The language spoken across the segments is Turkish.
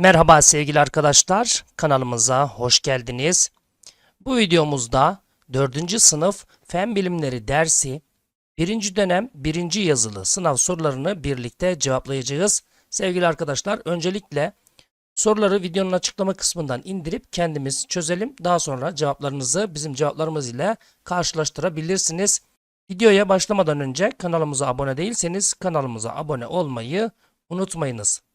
Merhaba sevgili arkadaşlar, kanalımıza hoş geldiniz. Bu videomuzda 4. sınıf Fen Bilimleri dersi 1. dönem 1. yazılı sınav sorularını birlikte cevaplayacağız. Sevgili arkadaşlar, öncelikle soruları videonun açıklama kısmından indirip kendimiz çözelim. Daha sonra cevaplarınızı bizim cevaplarımız ile karşılaştırabilirsiniz. Videoya başlamadan önce kanalımıza abone değilseniz kanalımıza abone olmayı unutmayınız.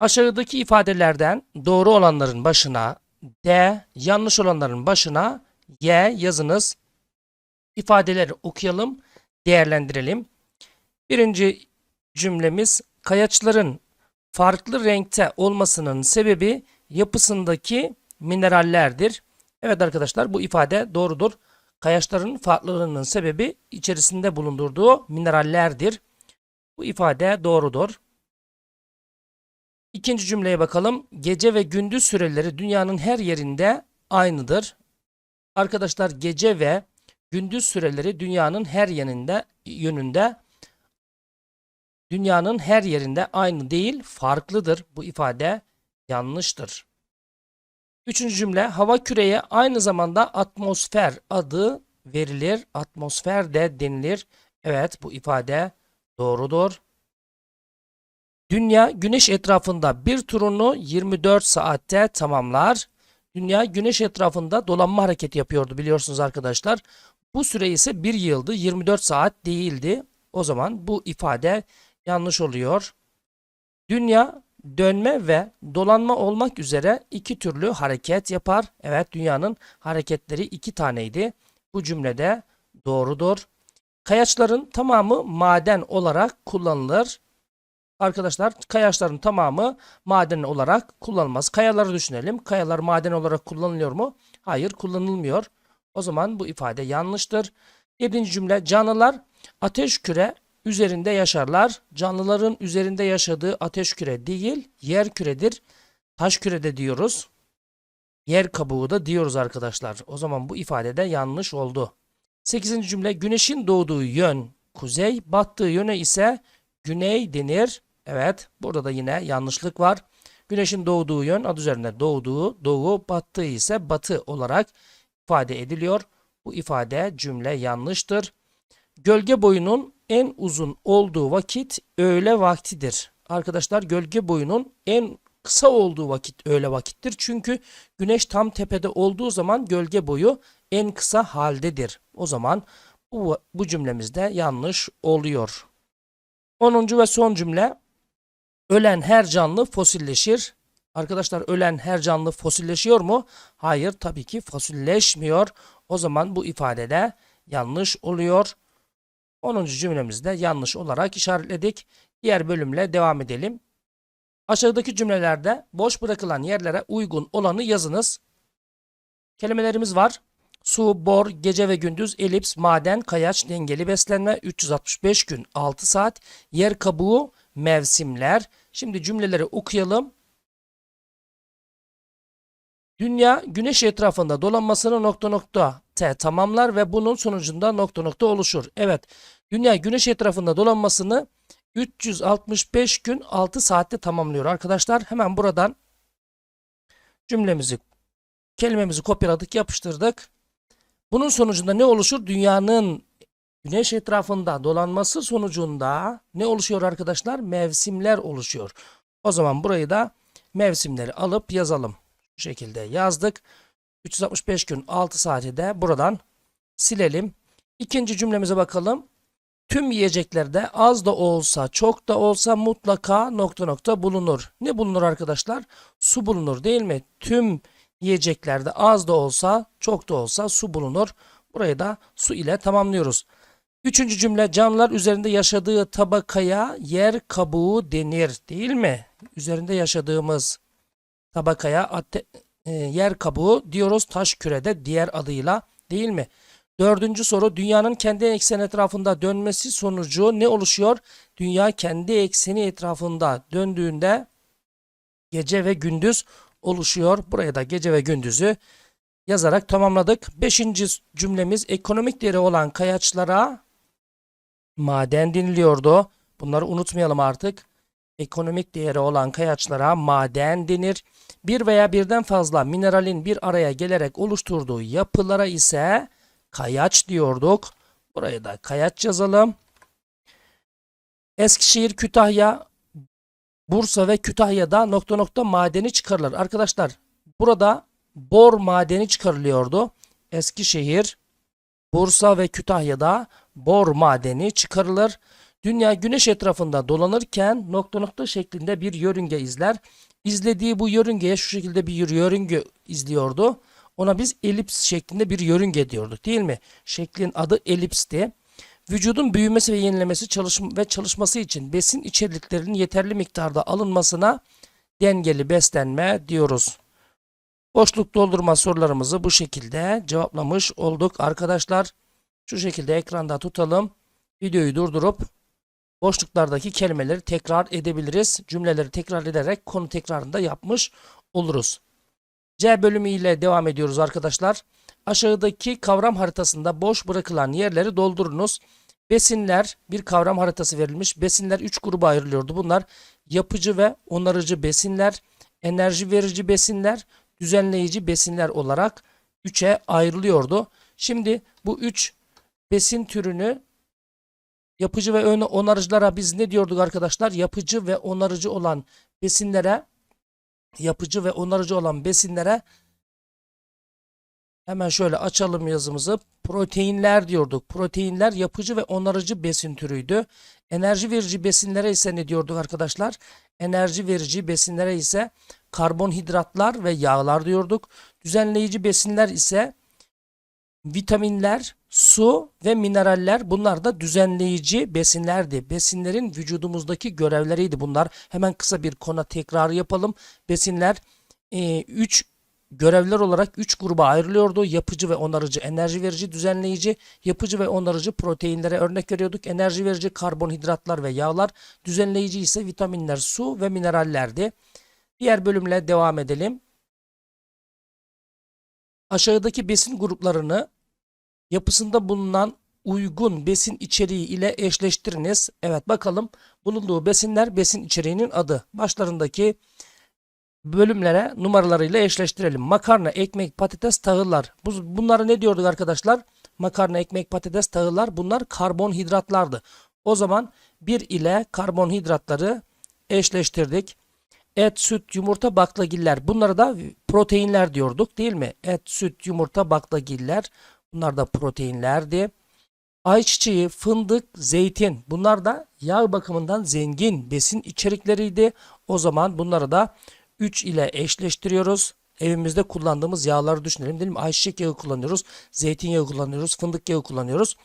Aşağıdaki ifadelerden doğru olanların başına D, yanlış olanların başına Y yazınız. İfadeleri okuyalım, değerlendirelim. Birinci cümlemiz kayaçların farklı renkte olmasının sebebi yapısındaki minerallerdir. Evet arkadaşlar bu ifade doğrudur. Kayaçların farklılığının sebebi içerisinde bulundurduğu minerallerdir. Bu ifade doğrudur. İkinci cümleye bakalım. Gece ve gündüz süreleri dünyanın her yerinde aynıdır. Arkadaşlar gece ve gündüz süreleri dünyanın her yanında yönünde dünyanın her yerinde aynı değil, farklıdır. Bu ifade yanlıştır. Üçüncü cümle hava küreye aynı zamanda atmosfer adı verilir. Atmosfer de denilir. Evet bu ifade doğrudur. Dünya güneş etrafında bir turunu 24 saatte tamamlar. Dünya güneş etrafında dolanma hareketi yapıyordu biliyorsunuz arkadaşlar. Bu süre ise bir yıldı 24 saat değildi. O zaman bu ifade yanlış oluyor. Dünya dönme ve dolanma olmak üzere iki türlü hareket yapar. Evet dünyanın hareketleri iki taneydi. Bu cümlede doğrudur. Kayaçların tamamı maden olarak kullanılır. Arkadaşlar kayaçların tamamı maden olarak kullanılmaz. Kayaları düşünelim. Kayalar maden olarak kullanılıyor mu? Hayır kullanılmıyor. O zaman bu ifade yanlıştır. Yedinci cümle canlılar ateş küre üzerinde yaşarlar. Canlıların üzerinde yaşadığı ateş küre değil yer küredir. Taş kürede diyoruz. Yer kabuğu da diyoruz arkadaşlar. O zaman bu ifadede yanlış oldu. Sekizinci cümle güneşin doğduğu yön kuzey, battığı yöne ise güney denir. Evet, burada da yine yanlışlık var. Güneşin doğduğu yön adı üzerinde doğduğu, doğu, battığı ise batı olarak ifade ediliyor. Bu ifade cümle yanlıştır. Gölge boyunun en uzun olduğu vakit öğle vaktidir. Arkadaşlar gölge boyunun en kısa olduğu vakit öğle vakittir. Çünkü güneş tam tepede olduğu zaman gölge boyu en kısa haldedir. O zaman bu, bu cümlemizde yanlış oluyor. 10. ve son cümle Ölen her canlı fosilleşir. Arkadaşlar ölen her canlı fosilleşiyor mu? Hayır tabii ki fosilleşmiyor. O zaman bu ifadede yanlış oluyor. 10. cümlemizde yanlış olarak işaretledik. Diğer bölümle devam edelim. Aşağıdaki cümlelerde boş bırakılan yerlere uygun olanı yazınız. Kelimelerimiz var. Su, bor, gece ve gündüz, elips, maden, kayaç, dengeli beslenme, 365 gün, 6 saat, yer kabuğu, mevsimler. Şimdi cümleleri okuyalım. Dünya güneş etrafında dolanmasını nokta nokta t tamamlar ve bunun sonucunda nokta nokta oluşur. Evet, dünya güneş etrafında dolanmasını 365 gün 6 saatte tamamlıyor arkadaşlar. Hemen buradan cümlemizi, kelimemizi kopyaladık, yapıştırdık. Bunun sonucunda ne oluşur? Dünyanın güneş etrafında dolanması sonucunda ne oluşuyor arkadaşlar? Mevsimler oluşuyor. O zaman burayı da mevsimleri alıp yazalım. Bu şekilde yazdık. 365 gün 6 saati de buradan silelim. İkinci cümlemize bakalım. Tüm yiyeceklerde az da olsa çok da olsa mutlaka nokta nokta bulunur. Ne bulunur arkadaşlar? Su bulunur değil mi? Tüm yiyeceklerde az da olsa çok da olsa su bulunur. Burayı da su ile tamamlıyoruz. Üçüncü cümle canlılar üzerinde yaşadığı tabakaya yer kabuğu denir değil mi? Üzerinde yaşadığımız tabakaya e, yer kabuğu diyoruz taş kürede diğer adıyla değil mi? Dördüncü soru dünyanın kendi ekseni etrafında dönmesi sonucu ne oluşuyor? Dünya kendi ekseni etrafında döndüğünde gece ve gündüz oluşuyor. Buraya da gece ve gündüzü yazarak tamamladık. Beşinci cümlemiz ekonomik değeri olan kayaçlara maden deniliyordu. Bunları unutmayalım artık. ekonomik değeri olan kayaçlara maden denir. Bir veya birden fazla mineralin bir araya gelerek oluşturduğu yapılara ise kayaç diyorduk. Buraya da kayaç yazalım. Eskişehir, Kütahya, Bursa ve Kütahya'da nokta nokta madeni çıkarılır. Arkadaşlar burada bor madeni çıkarılıyordu. Eskişehir, Bursa ve Kütahya'da bor madeni çıkarılır. Dünya güneş etrafında dolanırken nokta nokta şeklinde bir yörünge izler. İzlediği bu yörüngeye şu şekilde bir yörünge izliyordu. Ona biz elips şeklinde bir yörünge diyorduk değil mi? Şeklin adı elipsti. Vücudun büyümesi ve yenilemesi çalışm ve çalışması için besin içeriklerinin yeterli miktarda alınmasına dengeli beslenme diyoruz. Boşluk doldurma sorularımızı bu şekilde cevaplamış olduk arkadaşlar. Şu şekilde ekranda tutalım. Videoyu durdurup boşluklardaki kelimeleri tekrar edebiliriz. Cümleleri tekrar ederek konu tekrarında yapmış oluruz. C bölümü ile devam ediyoruz arkadaşlar. Aşağıdaki kavram haritasında boş bırakılan yerleri doldurunuz. Besinler bir kavram haritası verilmiş. Besinler 3 gruba ayrılıyordu. Bunlar yapıcı ve onarıcı besinler, enerji verici besinler, düzenleyici besinler olarak 3'e ayrılıyordu. Şimdi bu 3 besin türünü yapıcı ve onarıcılara biz ne diyorduk arkadaşlar? Yapıcı ve onarıcı olan besinlere yapıcı ve onarıcı olan besinlere hemen şöyle açalım yazımızı. Proteinler diyorduk. Proteinler yapıcı ve onarıcı besin türüydü. Enerji verici besinlere ise ne diyorduk arkadaşlar? Enerji verici besinlere ise karbonhidratlar ve yağlar diyorduk. Düzenleyici besinler ise vitaminler, su ve mineraller bunlar da düzenleyici besinlerdi. Besinlerin vücudumuzdaki görevleriydi bunlar. Hemen kısa bir konu tekrarı yapalım. Besinler 3 görevler olarak 3 gruba ayrılıyordu. Yapıcı ve onarıcı, enerji verici, düzenleyici, yapıcı ve onarıcı proteinlere örnek veriyorduk. Enerji verici karbonhidratlar ve yağlar, düzenleyici ise vitaminler, su ve minerallerdi. Diğer bölümle devam edelim. Aşağıdaki besin gruplarını yapısında bulunan uygun besin içeriği ile eşleştiriniz. Evet bakalım bulunduğu besinler besin içeriğinin adı. Başlarındaki bölümlere numaralarıyla eşleştirelim. Makarna, ekmek, patates, tahıllar. Bu, bunlara ne diyorduk arkadaşlar? Makarna, ekmek, patates, tahıllar bunlar karbonhidratlardı. O zaman 1 ile karbonhidratları eşleştirdik. Et, süt, yumurta, baklagiller. Bunlara da proteinler diyorduk değil mi? Et, süt, yumurta, baklagiller. Bunlar da proteinlerdi. Ayçiçeği, fındık, zeytin. Bunlar da yağ bakımından zengin besin içerikleriydi. O zaman bunları da 3 ile eşleştiriyoruz. Evimizde kullandığımız yağları düşünelim değil mi? Ayçiçek yağı kullanıyoruz, zeytinyağı kullanıyoruz, fındık yağı kullanıyoruz.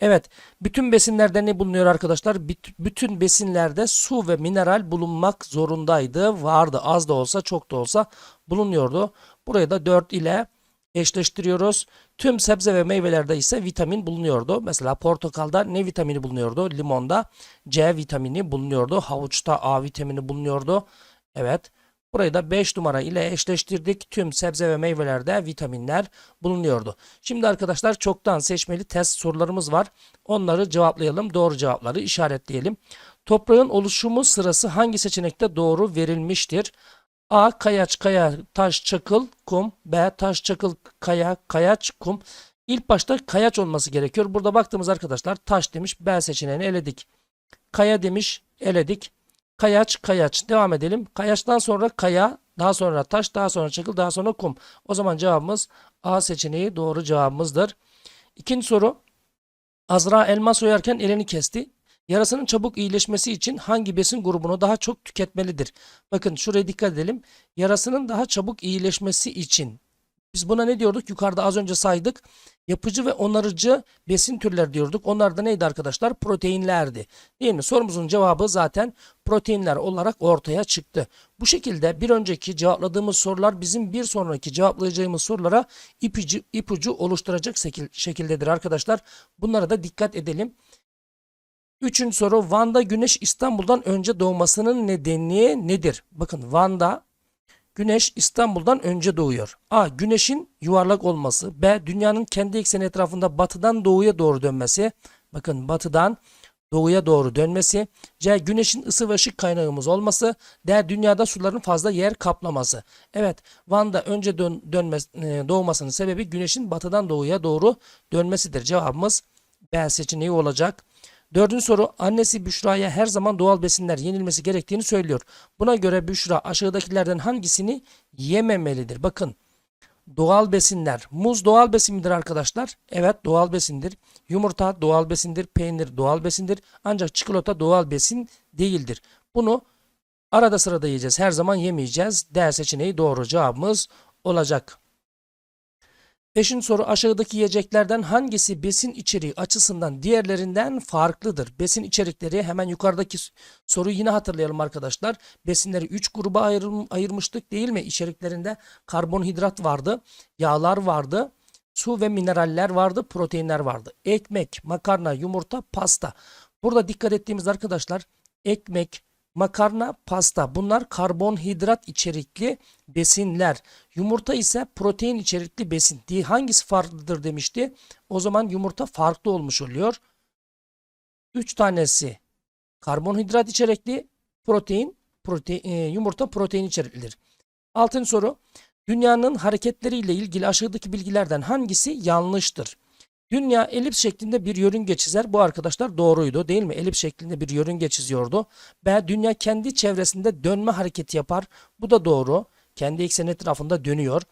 Evet, bütün besinlerde ne bulunuyor arkadaşlar? Büt- Bütün besinlerde su ve mineral bulunmak zorundaydı. Vardı, az da olsa, çok da olsa bulunuyordu. Burayı da 4 ile eşleştiriyoruz. Tüm sebze ve meyvelerde ise vitamin bulunuyordu. Mesela portakalda ne vitamini bulunuyordu? Limonda C vitamini bulunuyordu. Havuçta A vitamini bulunuyordu. Evet. Burayı da 5 numara ile eşleştirdik. Tüm sebze ve meyvelerde vitaminler bulunuyordu. Şimdi arkadaşlar çoktan seçmeli test sorularımız var. Onları cevaplayalım. Doğru cevapları işaretleyelim. Toprağın oluşumu sırası hangi seçenekte doğru verilmiştir? A. Kayaç, kaya, taş, çakıl, kum. B. Taş, çakıl, kaya, kayaç, kum. İlk başta kayaç olması gerekiyor. Burada baktığımız arkadaşlar taş demiş. B seçeneğini eledik. Kaya demiş. Eledik. Kayaç, kayaç. Devam edelim. Kayaçtan sonra kaya, daha sonra taş, daha sonra çakıl, daha sonra kum. O zaman cevabımız A seçeneği doğru cevabımızdır. İkinci soru. Azra elma soyarken elini kesti. Yarasının çabuk iyileşmesi için hangi besin grubunu daha çok tüketmelidir? Bakın şuraya dikkat edelim. Yarasının daha çabuk iyileşmesi için. Biz buna ne diyorduk? Yukarıda az önce saydık. Yapıcı ve onarıcı besin türleri diyorduk. Onlar da neydi arkadaşlar? Proteinlerdi. Değil mi? Sorumuzun cevabı zaten proteinler olarak ortaya çıktı. Bu şekilde bir önceki cevapladığımız sorular bizim bir sonraki cevaplayacağımız sorulara ipucu, ipucu oluşturacak şekil, şekildedir arkadaşlar. Bunlara da dikkat edelim. Üçüncü soru Van'da güneş İstanbul'dan önce doğmasının nedeni nedir? Bakın Van'da güneş İstanbul'dan önce doğuyor. A. Güneşin yuvarlak olması. B. Dünyanın kendi ekseni etrafında batıdan doğuya doğru dönmesi. Bakın batıdan doğuya doğru dönmesi. C. Güneşin ısı ve ışık kaynağımız olması. D. Dünyada suların fazla yer kaplaması. Evet Van'da önce dön, dönmez, e, doğmasının sebebi güneşin batıdan doğuya doğru dönmesidir. Cevabımız B seçeneği olacak. Dördüncü soru annesi Büşra'ya her zaman doğal besinler yenilmesi gerektiğini söylüyor. Buna göre Büşra aşağıdakilerden hangisini yememelidir? Bakın doğal besinler. Muz doğal besin midir arkadaşlar? Evet doğal besindir. Yumurta doğal besindir. Peynir doğal besindir. Ancak çikolata doğal besin değildir. Bunu arada sırada yiyeceğiz. Her zaman yemeyeceğiz. D seçeneği doğru cevabımız olacak. Beşinci soru aşağıdaki yiyeceklerden hangisi besin içeriği açısından diğerlerinden farklıdır? Besin içerikleri hemen yukarıdaki soruyu yine hatırlayalım arkadaşlar. Besinleri 3 gruba ayırmıştık değil mi? İçeriklerinde karbonhidrat vardı, yağlar vardı, su ve mineraller vardı, proteinler vardı. Ekmek, makarna, yumurta, pasta. Burada dikkat ettiğimiz arkadaşlar ekmek, makarna, pasta bunlar karbonhidrat içerikli besinler. Yumurta ise protein içerikli besin. Di- Hangisi farklıdır demişti. O zaman yumurta farklı olmuş oluyor. 3 tanesi karbonhidrat içerikli, protein, protein e, yumurta protein içeriklidir. Altıncı soru. Dünyanın hareketleriyle ilgili aşağıdaki bilgilerden hangisi yanlıştır? Dünya elips şeklinde bir yörünge çizer. Bu arkadaşlar doğruydu değil mi? Elips şeklinde bir yörünge çiziyordu. B. Dünya kendi çevresinde dönme hareketi yapar. Bu da doğru. Kendi ekseni etrafında dönüyor.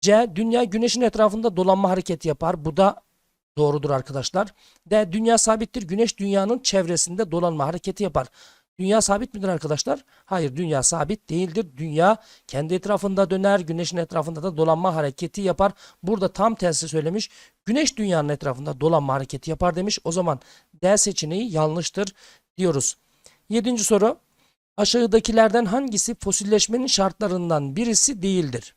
C. Dünya güneşin etrafında dolanma hareketi yapar. Bu da doğrudur arkadaşlar. D. Dünya sabittir. Güneş dünyanın çevresinde dolanma hareketi yapar. Dünya sabit midir arkadaşlar? Hayır, dünya sabit değildir. Dünya kendi etrafında döner, güneşin etrafında da dolanma hareketi yapar. Burada tam tersi söylemiş. Güneş dünyanın etrafında dolanma hareketi yapar demiş. O zaman D seçeneği yanlıştır diyoruz. Yedinci soru. Aşağıdakilerden hangisi fosilleşmenin şartlarından birisi değildir?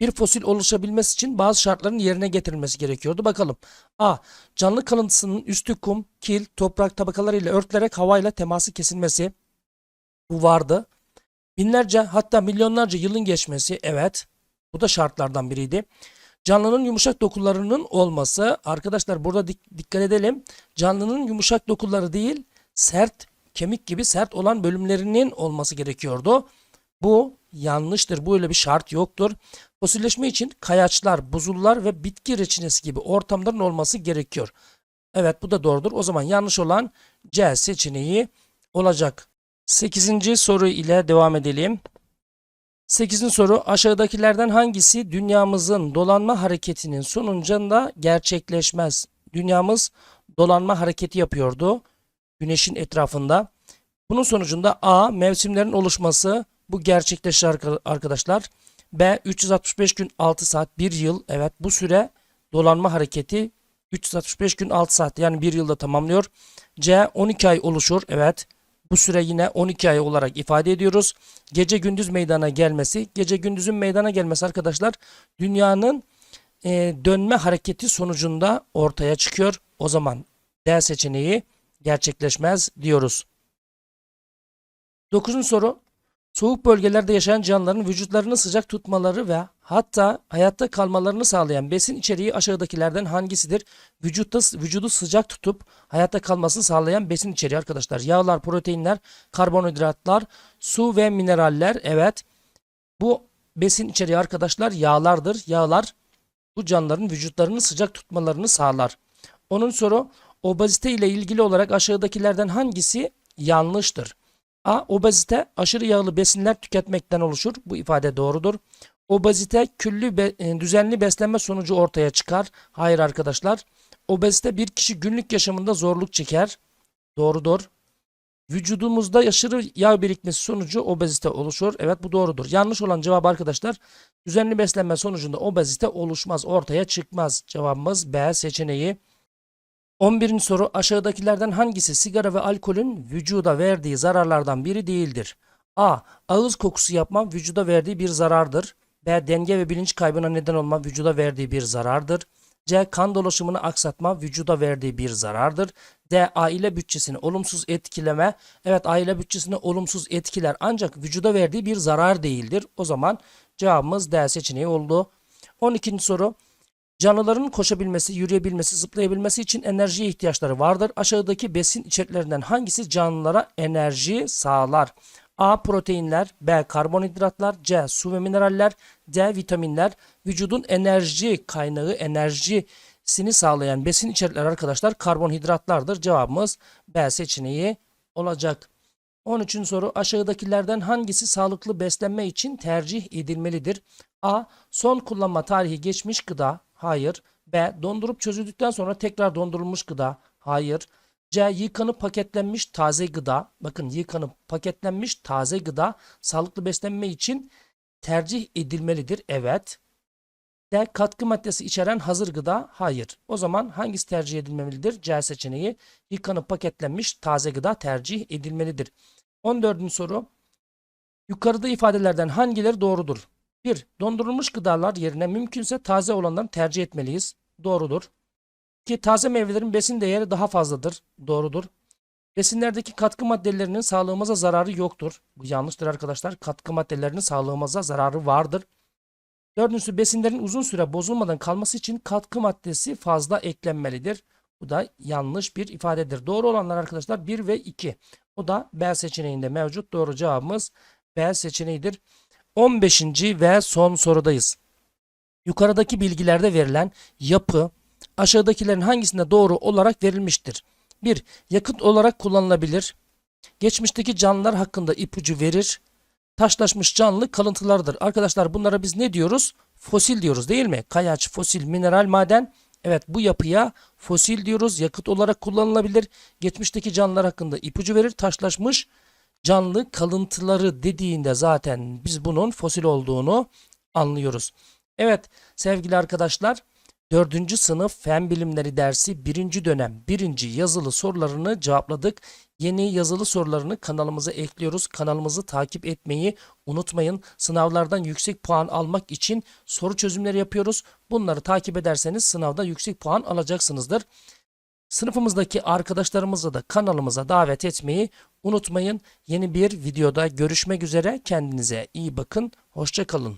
Bir fosil oluşabilmesi için bazı şartların yerine getirilmesi gerekiyordu. Bakalım. A. Canlı kalıntısının üstü kum, kil, toprak tabakalarıyla örtülerek havayla teması kesilmesi. Bu vardı. Binlerce hatta milyonlarca yılın geçmesi. Evet. Bu da şartlardan biriydi. Canlının yumuşak dokularının olması. Arkadaşlar burada dik- dikkat edelim. Canlının yumuşak dokuları değil, sert, kemik gibi sert olan bölümlerinin olması gerekiyordu. Bu yanlıştır. Böyle bir şart yoktur. Fosilleşme için kayaçlar, buzullar ve bitki reçinesi gibi ortamların olması gerekiyor. Evet bu da doğrudur. O zaman yanlış olan C seçeneği olacak. 8. soru ile devam edelim. 8. soru aşağıdakilerden hangisi dünyamızın dolanma hareketinin sonucunda gerçekleşmez? Dünyamız dolanma hareketi yapıyordu güneşin etrafında. Bunun sonucunda A. Mevsimlerin oluşması bu gerçekleşir arka- arkadaşlar. B. 365 gün 6 saat 1 yıl. Evet bu süre dolanma hareketi 365 gün 6 saat yani 1 yılda tamamlıyor. C. 12 ay oluşur. Evet bu süre yine 12 ay olarak ifade ediyoruz. Gece gündüz meydana gelmesi. Gece gündüzün meydana gelmesi arkadaşlar dünyanın e, dönme hareketi sonucunda ortaya çıkıyor. O zaman D seçeneği gerçekleşmez diyoruz. Dokuzuncu soru. Soğuk bölgelerde yaşayan canlıların vücutlarını sıcak tutmaları ve hatta hayatta kalmalarını sağlayan besin içeriği aşağıdakilerden hangisidir? Vücutta, vücudu sıcak tutup hayatta kalmasını sağlayan besin içeriği arkadaşlar. Yağlar, proteinler, karbonhidratlar, su ve mineraller. Evet. Bu besin içeriği arkadaşlar yağlardır. Yağlar bu canlıların vücutlarını sıcak tutmalarını sağlar. Onun soru obezite ile ilgili olarak aşağıdakilerden hangisi yanlıştır? A. Obezite aşırı yağlı besinler tüketmekten oluşur. Bu ifade doğrudur. Obezite küllü be- e, düzenli beslenme sonucu ortaya çıkar. Hayır arkadaşlar. Obezite bir kişi günlük yaşamında zorluk çeker. Doğrudur. Vücudumuzda aşırı yağ birikmesi sonucu obezite oluşur. Evet bu doğrudur. Yanlış olan cevap arkadaşlar düzenli beslenme sonucunda obezite oluşmaz, ortaya çıkmaz. Cevabımız B seçeneği. 11. soru aşağıdakilerden hangisi sigara ve alkolün vücuda verdiği zararlardan biri değildir? A. Ağız kokusu yapma vücuda verdiği bir zarardır. B. Denge ve bilinç kaybına neden olma vücuda verdiği bir zarardır. C. Kan dolaşımını aksatma vücuda verdiği bir zarardır. D. Aile bütçesini olumsuz etkileme. Evet aile bütçesini olumsuz etkiler ancak vücuda verdiği bir zarar değildir. O zaman cevabımız D seçeneği oldu. 12. soru. Canlıların koşabilmesi, yürüyebilmesi, zıplayabilmesi için enerjiye ihtiyaçları vardır. Aşağıdaki besin içeriklerinden hangisi canlılara enerji sağlar? A. Proteinler B. Karbonhidratlar C. Su ve mineraller D. Vitaminler Vücudun enerji kaynağı, enerjisini sağlayan besin içerikleri arkadaşlar karbonhidratlardır. Cevabımız B seçeneği olacak. 13. soru aşağıdakilerden hangisi sağlıklı beslenme için tercih edilmelidir? A. Son kullanma tarihi geçmiş gıda. Hayır. B. Dondurup çözüldükten sonra tekrar dondurulmuş gıda. Hayır. C. Yıkanıp paketlenmiş taze gıda. Bakın yıkanıp paketlenmiş taze gıda sağlıklı beslenme için tercih edilmelidir. Evet. D. Katkı maddesi içeren hazır gıda. Hayır. O zaman hangisi tercih edilmelidir? C seçeneği. Yıkanıp paketlenmiş taze gıda tercih edilmelidir. 14. soru. Yukarıda ifadelerden hangileri doğrudur? 1. Dondurulmuş gıdalar yerine mümkünse taze olanları tercih etmeliyiz. Doğrudur. 2. Taze meyvelerin besin değeri daha fazladır. Doğrudur. Besinlerdeki katkı maddelerinin sağlığımıza zararı yoktur. Bu yanlıştır arkadaşlar. Katkı maddelerinin sağlığımıza zararı vardır. Dördüncüsü besinlerin uzun süre bozulmadan kalması için katkı maddesi fazla eklenmelidir. Bu da yanlış bir ifadedir. Doğru olanlar arkadaşlar 1 ve 2. O da B seçeneğinde mevcut. Doğru cevabımız B seçeneğidir. 15. ve son sorudayız. Yukarıdaki bilgilerde verilen yapı aşağıdakilerin hangisinde doğru olarak verilmiştir? 1. Yakıt olarak kullanılabilir. Geçmişteki canlılar hakkında ipucu verir. Taşlaşmış canlı kalıntılardır. Arkadaşlar bunlara biz ne diyoruz? Fosil diyoruz değil mi? Kayaç, fosil, mineral, maden. Evet bu yapıya fosil diyoruz. Yakıt olarak kullanılabilir. Geçmişteki canlılar hakkında ipucu verir. Taşlaşmış canlı kalıntıları dediğinde zaten biz bunun fosil olduğunu anlıyoruz. Evet sevgili arkadaşlar 4. sınıf fen bilimleri dersi 1. dönem 1. yazılı sorularını cevapladık. Yeni yazılı sorularını kanalımıza ekliyoruz. Kanalımızı takip etmeyi unutmayın. Sınavlardan yüksek puan almak için soru çözümleri yapıyoruz. Bunları takip ederseniz sınavda yüksek puan alacaksınızdır. Sınıfımızdaki arkadaşlarımızı da kanalımıza davet etmeyi unutmayın. Yeni bir videoda görüşmek üzere. Kendinize iyi bakın. Hoşçakalın.